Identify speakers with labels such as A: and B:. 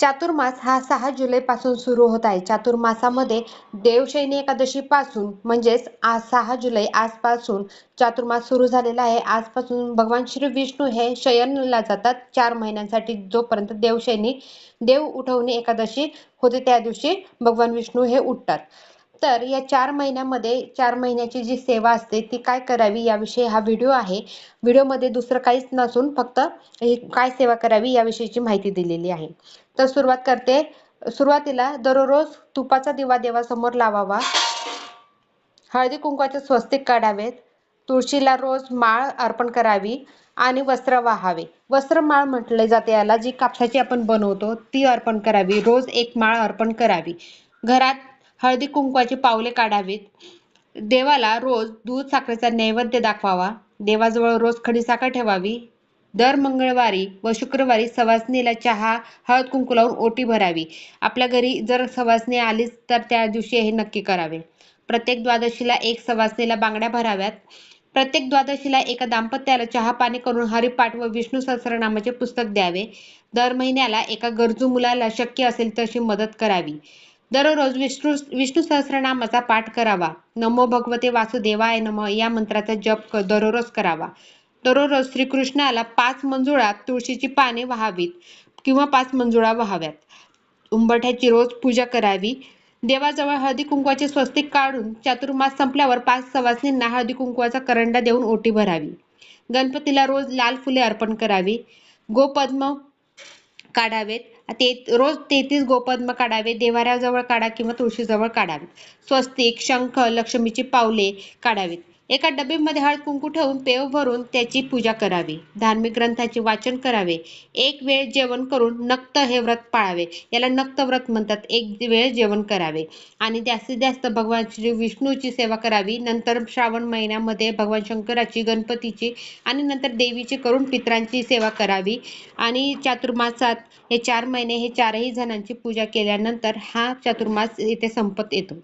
A: चातुर्मास हा सहा जुलैपासून सुरू होत आहे. चातुर्मासामध्ये देवशयनी एकादशीपासून म्हणजेच आज सहा जुलै आजपासून चातुर्मास सुरू झालेला आहे. आजपासून भगवान श्री विष्णू हे शयनला जातात. चार महिन्यांसाठी जोपर्यंत देवशयनी देव उठवणे एकादशी होते त्या दिवशी भगवान विष्णू हे उठतात. तर या चार महिन्यामध्ये चार महिन्याची जी सेवा असते ती काय करावी याविषयी हा व्हिडिओ आहे. व्हिडिओमध्ये दुसरं काहीच नसून फक्त काय सेवा करावी याविषयीची माहिती दिलेली आहे. तर सुरुवात करते. सुरुवातीला दररोज तुपाचा दिवा देवासमोर लावावा. हळदी कुंकवाचे स्वस्तिक काढावेत. तुळशीला रोज माळ अर्पण करावी आणि वस्त्र वाहावे. वस्त्र माळ म्हटले जाते याला जी कापसाची आपण बनवतो ती अर्पण करावी. रोज एक माळ अर्पण करावी. घरात हळदी कुंकवाची पावले काढावीत. देवाला रोज दूध साखरेचा नैवेद्य दाखवावा. देवाजवळ रोज खडीसाखर ठेवावी. दर मंगळवारी व शुक्रवारी सवासणीला चहा हळद कुंकू लावून ओटी भरावी. आपल्या घरी जर सवासणी आलीच तर त्या दिवशी हे नक्की करावे. प्रत्येक द्वादशीला एक सवासणीला बांगड्या भराव्यात. प्रत्येक द्वादशीला एका दाम्पत्याला चहा पाणी करून हरिपाठ व विष्णू सहस्रनामाचे पुस्तक द्यावे. दर महिन्याला एका गरजू मुलाला शक्य असेल तशी मदत करावी. दररोज विष्णू विष्णू सहस्रनामाचा पाठ करावा. नमो भगवते वासुदेवाय नम. या मंत्राचा जप दररोज करावा. दररोज श्रीकृष्णाला पाच मंजुळा तुळशीची पाने व्हावीत किंवा पाच मंजुळा व्हाव्यात. उंबरठ्याची रोज पूजा करावी. देवाजवळ हळदी कुंकवाचे स्वस्तिक काढून चातुर्मास संपल्यावर पाच सवासनींना हळदी कुंकवाचा करंडा देऊन ओटी भरावी. गणपतीला रोज लाल फुले अर्पण करावी. गोपद्म काढावेत. ते रोज तेहतीस गोपद्म काढावे देवाऱ्याजवळ काढा किंवा तुळशीजवळ काढावे. स्वस्तिक शंख लक्ष्मीची पावले काढावीत. एका डबीमध्ये हळद कुंकू ठेवून पेव भरून त्याची पूजा करावी. धार्मिक ग्रंथाचे वाचन करावे. एक वेळ जेवण करून नक्त हे व्रत पाळावे. याला नक्त व्रत म्हणतात. एक वेळ जेवण करावे. आणि जास्तीत जास्त भगवान श्री विष्णूची सेवा करावी. नंतर श्रावण महिन्यामध्ये भगवान शंकराची गणपतीची आणि नंतर देवीची करून पित्रांची सेवा करावी. आणि चातुर्मासात हे चार महिने हे चारही जणांची पूजा केल्यानंतर हा चातुर्मास इथे संपत येतो.